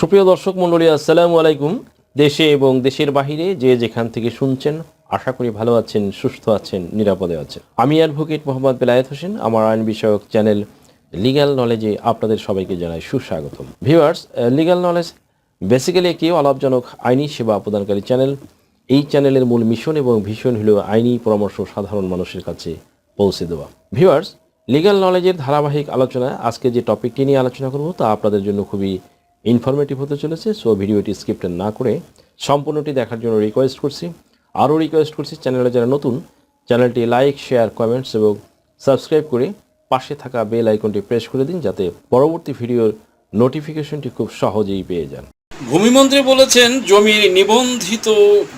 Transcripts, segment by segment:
সুপ্রিয় দর্শক মণ্ডলী, আসসালামু আলাইকুম। দেশে এবং দেশের বাহিরে যে যেখান থেকে শুনছেন, আশা করি ভালো আছেন, সুস্থ আছেন, নিরাপদে আছেন। আমি অ্যাডভোকেট মোহাম্মদ বেলায়েত হোসেন, আমার আইন বিষয়ক চ্যানেল লিগ্যাল নলেজে আপনাদের সবাইকে জানাই সুস্বাগতম। ভিউয়ার্স লিগ্যাল নলেজ বেসিক্যালি একটি অলাভজনক আইনি সেবা প্রদানকারী চ্যানেল। এই চ্যানেলের মূল মিশন এবং ভীষণ হল আইনি পরামর্শ সাধারণ মানুষের কাছে পৌঁছে দেওয়া। ভিউয়ার্স, লিগ্যাল নলেজের ধারাবাহিক আলোচনা আজকে যে টপিকটি নিয়ে আলোচনা করব, তা আপনাদের জন্য খুবই ইনফরমেটিভ হতে চলেছে সো ভিডিওটি স্ক্রিপ্ট না করে সম্পূর্ণটি দেখার জন্য রিকোয়েস্ট করছি। আরও রিকোয়েস্ট করছি চ্যানেলে যারা নতুন চ্যানেলটি লাইক শেয়ার কমেন্টস এবং সাবস্ক্রাইব করে পাশে থাকা বেল আইকনটি প্রেস করে দিন, যাতে পরবর্তী ভিডিওর নোটিফিকেশনটি খুব সহজেই পেয়ে যান। ভূমিমন্ত্রী বলেছেন, জমি নিবন্ধিত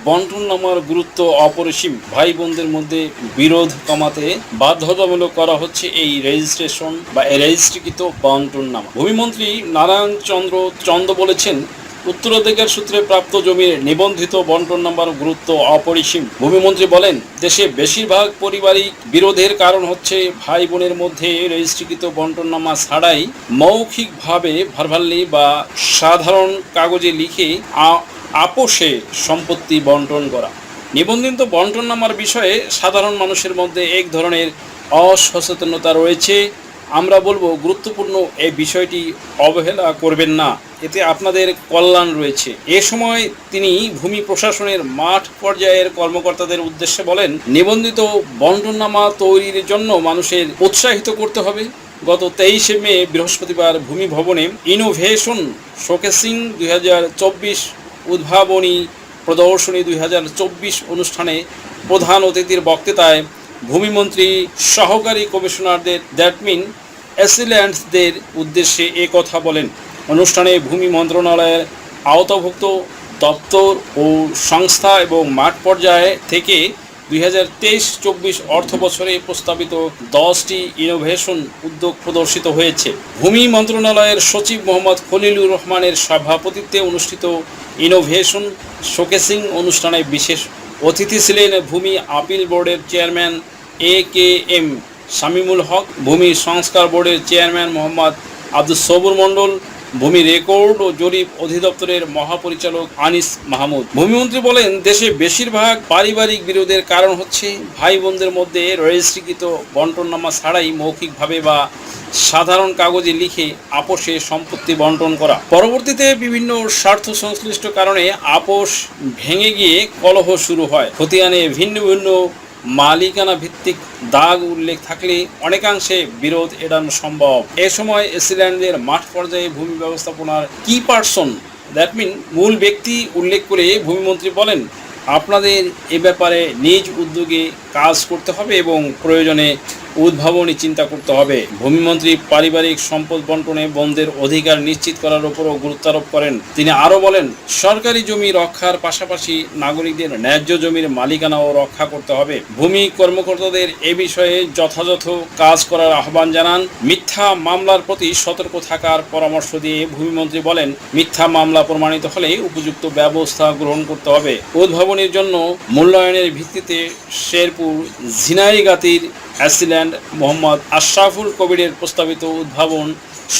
বন্টন নামার গুরুত্ব অপরিসীম। ভাই বোনদের মধ্যে বিরোধ কমাতে বাধ্যতামূলক করা হচ্ছে এই রেজিস্ট্রেশন বা রেজিস্ট্রিকৃত বন্টন নামা ভূমিমন্ত্রী নারায়ণ চন্দ্র চন্দ বলেছেন উত্তরাধিকার সূত্রে প্রাপ্ত জমির নিবন্ধিত বন্টন নাম্বার গুরুত্ব অপরিসীম। ভূমিমন্ত্রী বলেন, দেশে বেশিরভাগ পারিবারিক বিরোধের কারণ হচ্ছে ভাই বোনের মধ্যে রেজিস্ট্রিকৃত বন্টন নামা ছাড়াই মৌখিকভাবে ভারভাল্লি বা সাধারণ কাগজে লিখে আপোষে সম্পত্তি বন্টন করা। নিবন্ধিত বন্টন নামার বিষয়ে সাধারণ মানুষের মধ্যে এক ধরনের অসচেতনতা রয়েছে। আমরা বলব গুরুত্বপূর্ণ এই বিষয়টি অবহেলা করবেন না। এতে আপনাদের কল্যাণ রয়েছে। এ সময় তিনি ভূমি প্রশাসনের মাঠ পর্যায়ের কর্মকর্তাদের উদ্দেশ্যে বলেন, নিবন্ধিত বন্টননামা তৈরির জন্য মানুষের উৎসাহিত করতে হবে। গত তেইশে মে বৃহস্পতিবার ভূমি ভবনে ইনোভেশন শোকেসিং দুই হাজার চব্বিশ, উদ্ভাবনী প্রদর্শনী দুই হাজার চব্বিশ অনুষ্ঠানে প্রধান অতিথির বক্তৃতায় ভূমিমন্ত্রী সহকারী কমিশনারদের দ্যাট অ্যাসিল্যান্ডসদের উদ্দেশ্যে এ কথা বলেন। অনুষ্ঠানে ভূমি মন্ত্রণালয়ের আওতাভুক্ত দপ্তর ও সংস্থা এবং মাঠ পর্যায়ে থেকে দুই হাজার তেইশ চব্বিশ অর্থ বছরে প্রস্তাবিত দশটি ইনোভেশন উদ্যোগ প্রদর্শিত হয়েছে। ভূমি মন্ত্রণালয়ের সচিব মোহাম্মদ খলিলুর রহমানের সভাপতিত্বে অনুষ্ঠিত ইনোভেশন শোকেসিং অনুষ্ঠানে বিশেষ অতিথি ছিলেন ভূমি আপিল বোর্ডের চেয়ারম্যান এ কে এম শামিমুল হক, ভূমি সংস্কার বোর্ডের চেয়ারম্যান মোহাম্মদ আব্দুল সবুর মণ্ডল, ভূমি রেকর্ড ও জরিপ অধিদপ্তরের মহাপরিচালক আনিস মাহমুদ। ভূমিমন্ত্রী বলেন, দেশে বেশিরভাগ পারিবারিক বিরোধের কারণ হচ্ছে ভাই বোনদের মধ্যে রেজিস্ট্রিকৃত বন্টননামা ছাড়াই মৌখিকভাবে বা সাধারণ কাগজে লিখে আপোষে সম্পত্তি বন্টন করা। পরবর্তীতে বিভিন্ন স্বার্থ সংশ্লিষ্ট কারণে আপোষ ভেঙে গিয়ে কলহ শুরু হয়। খতিয়ানে ভিন্ন ভিন্ন মালিকানা ভিত্তিক দাগ উল্লেখ থাকলে অনেকাংশে বিরোধ এড়ানো সম্ভব। এ সময় এসিল্যান্ডের মাঠ পর্যায়ে ভূমি ব্যবস্থাপনার কি পার্সন? দ্যাট মিন মূল ব্যক্তি উল্লেখ করে ভূমিমন্ত্রী বলেন, আপনাদের এ ব্যাপারে নিজ উদ্যোগে কাজ করতে হবে এবং প্রয়োজনে উদ্ভাবনী চিন্তা করতে হবে। ভূমিমন্ত্রী পারিবারিক সম্পদ বন্টনে বন্ধের অধিকার নিশ্চিত করার উপরও গুরুত্ব আরোপ করেন। তিনি আরও বলেন, সরকারি জমি রক্ষার পাশাপাশি নাগরিকদের ন্যায্য জমির মালিকানাও রক্ষা করতে হবে। ভূমি কর্মকর্তাদের এ বিষয়ে যথাযথ কাজ করার আহ্বান জানান। মিথ্যা মামলার প্রতি সতর্ক থাকার পরামর্শ দিয়ে ভূমিমন্ত্রী বলেন, মিথ্যা মামলা প্রমাণিত হলে উপযুক্ত ব্যবস্থা গ্রহণ করতে হবে। উদ্ভাবনের জন্য মূল্যায়নের ভিত্তিতে শেরপুর ঝিনাইগাতির অ্যাসিল্যান্ড মোহাম্মদ আশরাফুল কবিরের প্রস্তাবিত উদ্ভাবন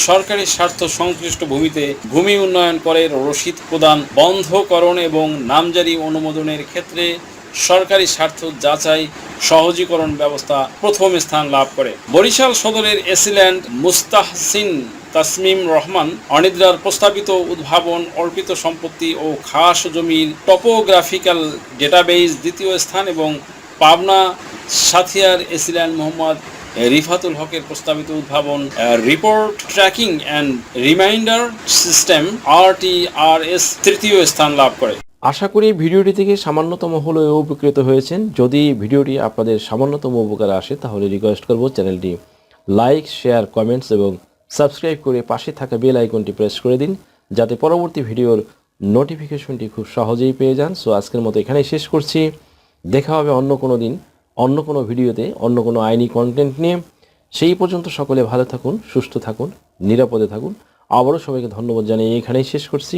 সরকারি স্বার্থ সংশ্লিষ্ট ভূমিতে ভূমি উন্নয়ন করের রসিদ প্রদান, বন্ধকরণ এবং নামজারি অনুমোদনের ক্ষেত্রে সরকারি স্বার্থ যাচাই সহজীকরণ ব্যবস্থা প্রথম স্থান লাভ করে। বরিশাল সদরের এসিল্যান্ড মুস্তাহসিন তাসমিম রহমান অনিদ্রার প্রস্তাবিত উদ্ভাবন, অর্পিত সম্পত্তি ও খাস জমির টপোগ্রাফিক্যাল ডেটাবেইস দ্বিতীয় স্থান এবং পাবনা সাথিয়ার এসিল্যান্ড মোহাম্মদ রিফাতুল হকের প্রস্তাবিত উদ্ভাবন report tracking and reminder system RTRS তৃতীয় স্থান লাভ করে। আশা করি ভিডিওটি থেকে সামান্যতম হলেও উপকৃত হয়েছেন। যদি ভিডিওটি আপনাদের সামান্যতম উপকারে আসে, তাহলে রিকোয়েস্ট করব চ্যানেলটি লাইক শেয়ার কমেন্টস এবং সাবস্ক্রাইব করে পাশে থাকা বেল আইকনটি প্রেস করে দিন, যাতে পরবর্তী ভিডিওর নোটিফিকেশনটি খুব সহজেই পেয়ে যান। সো আজকের মতো এখানেই শেষ করছি। দেখা হবে অন্য কোনো দিন, অন্য কোনো ভিডিওতে, অন্য কোনো আইনি কন্টেন্ট নিয়ে। সেই পর্যন্ত সকলে ভালো থাকুন, সুস্থ থাকুন, নিরাপদে থাকুন। আবারও সবাইকে ধন্যবাদ জানিয়ে এখানেই শেষ করছি।